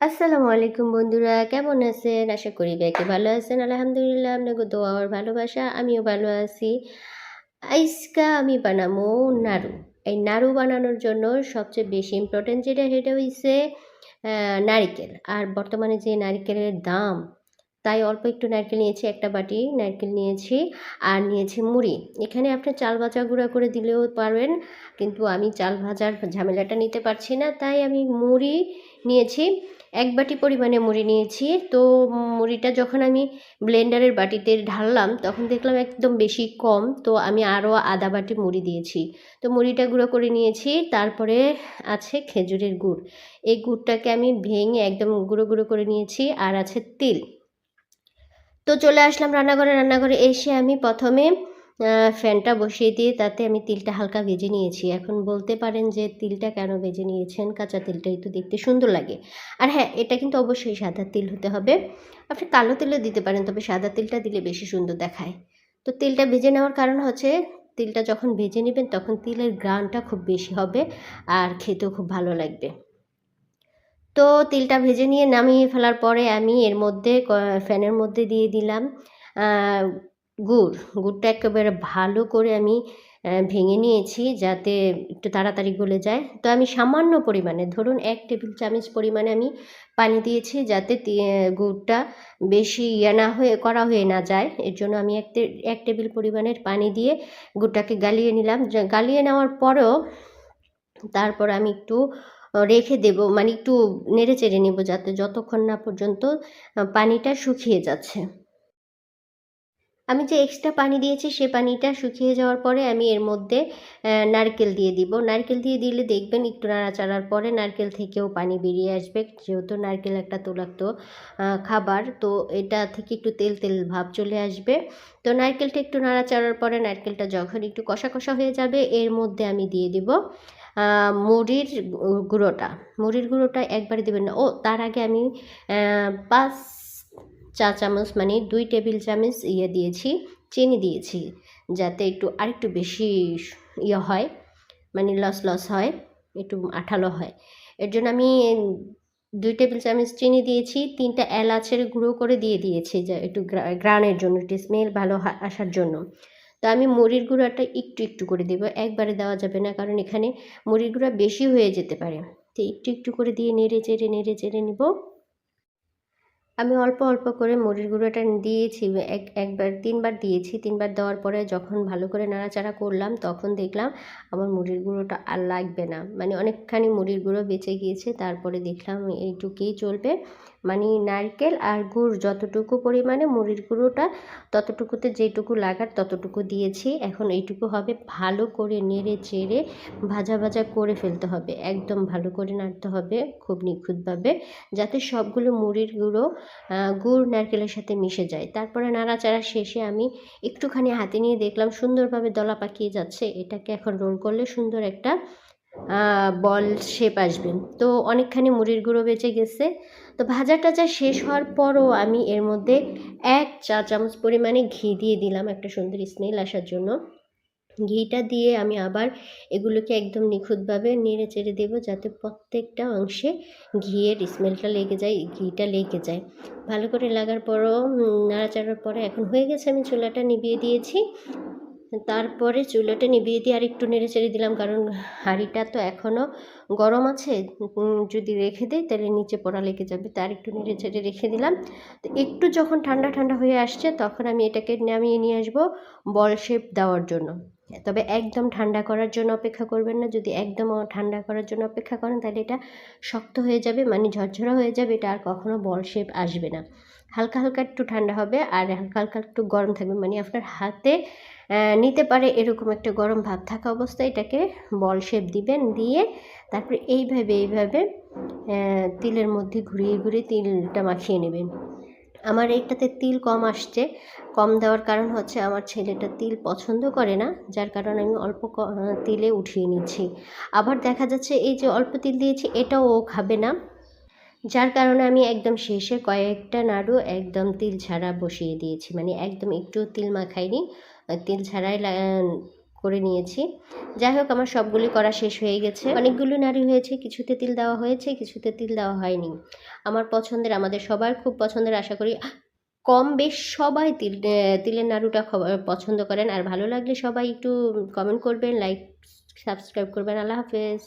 আসসালামু আলাইকুম বন্ধুরা কেমন আছেন? আশা করি ব্যাকে ভালো আছেন। আলহামদুলিল্লাহ আপনাকে দোয়া ভালোবাসা আমিও ভালো আছি। আইসকা আমি বানাবো নাড়ু। এই নাড়ু বানানোর জন্য সবচেয়ে বেশি ইম্পর্টেন্ট যেটা সেটা আহ, নারিকেল। আর বর্তমানে যে নারিকেলের দাম তাই অল্প একটু নারকেল নিয়েছি একটা বাটি নারকেল নিয়েছি আর নিয়েছি মুড়ি। এখানে আপনি চাল ভাজা গুঁড়া করে দিলেও পারবেন কিন্তু আমি চাল ভাজার ঝামেলাটা নিতে পারছি না তাই আমি মুড়ি নিয়েছি। এক বাটি পরিমাণে মুড়ি নিয়েছি। তো মুড়িটা যখন আমি ব্লেন্ডারের বাটিতে ঢাললাম, তখন দেখলাম একদম বেশি কম। তো আমি আরও আধা বাটি মুড়ি দিয়েছি। তো মুড়িটা গুঁড়ো করে নিয়েছি। তারপরে আছে খেজুরের গুড়। এই গুড়টাকে আমি ভেঙে একদম গুঁড়ো গুঁড়ো করে নিয়েছি আর আছে তিল। তো চলে আসলাম রান্নাঘরে। রান্নাঘরে এসে আমি প্রথমে ফ্যানটা বসিয়ে দিয়ে তাতে আমি তিলটা হালকা ভেজে নিয়েছি। এখন বলতে পারেন যে তিলটা কেন ভেজে নিয়েছেন? কাঁচা তিলটা একটু দেখতে সুন্দর লাগে। আর হ্যাঁ এটা কিন্তু অবশ্যই সাদা তিল হতে হবে। আপনি কালো তিলও দিতে পারেন, তবে সাদা তিলটা দিলে বেশি সুন্দর দেখায়। তো তিলটা ভেজে নেওয়ার কারণ হচ্ছে, তিলটা যখন ভেজে নেবেন তখন তিলের গ্রানটা খুব বেশি হবে আর খেতেও খুব ভালো লাগবে। তো তিলটা ভেজে নিয়ে নামিয়ে ফেলার পরে আমি এর মধ্যে ফ্যানের মধ্যে দিয়ে দিলাম গুড়, গুড়টা একেবারে ভালো করে আমি ভেঙে নিয়েছি যাতে একটু তাড়াতাড়ি গলে যায়। তো আমি সামান্য পরিমাণে, ধরুন এক টেবিল চামচ পরিমাণে আমি পানি দিয়েছি যাতে গুড়টা বেশি ইয়ে না হয়ে করা হয়ে না যায়। এর জন্য আমি এক এক টেবিল পরিমাণের পানি দিয়ে গুড়টাকে গালিয়ে নিলাম। গালিয়ে নেওয়ার পরেও তারপর আমি একটু রেখে দেব মানে একটু নেড়ে চেড়ে নেব যাতে যতক্ষণ না পর্যন্ত পানিটা শুকিয়ে যাচ্ছে। আমি যে এক্সট্রা পানি দিয়েছি, সে পানিটা শুকিয়ে যাওয়ার পরে আমি এর মধ্যে নারকেল দিয়ে দিব। নারকেল দিয়ে দিলে দেখবেন একটু নাড়াচাড়ার পরে নারকেল থেকেও পানি বেরিয়ে আসবে। যেহেতু নারকেল একটা তোলাক্ত খাবার, তো এটা থেকে একটু তেল তেল ভাব চলে আসবে। তো নারকেলটা একটু নাড়াচাড়ার পরে নারকেলটা যখন একটু কষা কষা হয়ে যাবে, এর মধ্যে আমি দিয়ে দিব মুড়ির গুঁড়োটা। মুড়ির গুঁড়োটা একবারে দেবেন না। ও, তার আগে আমি পাঁচ চা চামচ মানে দুই টেবিল চামচ ইয়ে দিয়েছি, চিনি দিয়েছি, যাতে একটু আরেকটু বেশি ইয়ে হয় মানে লস লস হয়, একটু আঠালো হয়। এর জন্য আমি দুই টেবিল চামচ চিনি দিয়েছি, তিনটা এলাচের গুঁড়ো করে দিয়ে দিয়েছি, যা একটু গ্রা- গ্রানের জন্য, একটু স্মেল ভালো আসার জন্য। তো আমি মুড়ির গুঁড়াটা একটু একটু করে দেবো, একবারে দেওয়া যাবে না, কারণ এখানে মুড়ির গুঁড়া বেশি হয়ে যেতে পারে। তো একটু একটু করে দিয়ে নেড়ে চেড়ে নেড়ে চেড়ে নিব। আমি অল্প অল্প করে মুড়ির গুঁড়োটা দিয়েছি, এক, একবার, তিনবার দিয়েছি, তিনবার দেওয়ার পরে যখন ভালো করে নাড়াচাড়া করলাম তখন দেখলাম আমার মুড়ির গুঁড়োটা আর লাগবে না। মানে অনেকখানি মুড়ির গুঁড়ো বেঁচে গিয়েছে, তারপরে দেখলাম এইটুকুই চলবে। মানে নারকেল আর গুড় যতটুকু পরিমাণে মুড়ির গুঁড়োটা ততটুকুতে যেটুকু লাগার ততটুকু দিয়েছি। এখন এইটুকু হবে ভালো করে নেড়ে চেড়ে ভাজা ভাজা করে ফেলতে হবে। একদম ভালো করে নাড়তে হবে খুব নিখুঁতভাবে যাতে সবগুলো মুড়ির গুঁড়ো গুড় নারকেলের সাথে মিশে যায়। তারপরে নাড়াচাড়া শেষে আমি একটুখানি হাতে নিয়ে দেখলাম সুন্দরভাবে দলা পাকিয়ে যাচ্ছে। এটাকে এখন রোল করলে সুন্দর একটা বল শেপ আসবে। তো অনেকখানি মুড়ির গুঁড়ো বেঁচে গেছে। তো ভাজা টাজা শেষ হওয়ার পরও আমি এর মধ্যে এক চা চামচ পরিমাণে ঘি দিয়ে দিলাম একটা সুন্দর স্মেল আসার জন্য। ঘিটা দিয়ে আমি আবার এগুলোকে একদম নিখুঁতভাবে নেড়ে চেড়ে দেবো যাতে প্রত্যেকটা অংশে ঘিয়ের স্মেলটা লেগে যায়, ঘিটা লেগে যায়। ভালো করে লাগার পরও নাড়াচাড়ার পরে এখন হয়ে গেছে আমি চুলাটা নিভিয়ে দিয়েছি। তারপরে চুলাটা নিভিয়ে দিয়ে আর একটু নেড়ে চেড়ে দিলাম, কারণ হাঁড়িটা তো এখনও গরম আছে। যদি রেখে দিই তাহলে নিচে পড়া লেগে যাবে তার একটু নেড়ে চেড়ে রেখে দিলাম। তো একটু যখন ঠান্ডা ঠান্ডা হয়ে আসছে, তখন আমি এটাকে নামিয়ে নিয়ে আসব বল শেপ দেওয়ার জন্য। তবে একদম ঠান্ডা করার জন্য অপেক্ষা করবেন না। যদি একদম ঠান্ডা করার জন্য অপেক্ষা করেন, তাহলে এটা শক্ত হয়ে যাবে মানে ঝরঝরা হয়ে যাবে, এটা আর কখনো বল শেপ আসবে না। হালকা হালকা একটু ঠান্ডা হবে আর হালকা হালকা একটু গরম থাকবে মানে আপনার হাতে নিতে পারে এরকম একটা গরম ভাব থাকা অবস্থায় এটাকে বল শেপ দিবেন, দিয়ে তারপরে এইভাবে এইভাবে তিলের মধ্যে ঘুরিয়ে ঘুরিয়ে তিলটা মাখিয়ে নেবেন। আমার এইটাতে তিল কম আসছে। কম দেওয়ার কারণ হচ্ছে আমার ছেলেটা তিল পছন্দ করে না, যার কারণে আমি অল্প তিলে উঠিয়ে নিচ্ছি। আবার দেখা যাচ্ছে এই যে অল্প তিল দিয়েছি, এটাও ও খাবে না। যার কারণে আমি একদম শেষে কয়েকটা নাড়ু একদম তিল ছাড়া বসিয়ে দিয়েছি। মানে একদম একটু তিল মাখাইনি। তিল ছাড়াই করে নিয়েছি। যাই হোক আমার সবগুলি করা শেষ হয়ে গেছে। অনেকগুলো নাড়ু হয়েছে কিছুতে তিল দেওয়া হয়েছে কিছুতে তিল দেওয়া হয়নি। আমার পছন্দের, আমাদের সবার খুব পছন্দের, আশা করি কম বেশ সবাই তিল তিলের নাড়ুটা পছন্দ করেন। আর ভালো লাগলে সবাই একটু কমেন্ট করবেন লাইক সাবস্ক্রাইব করবেন। আল্লাহ হাফেজ।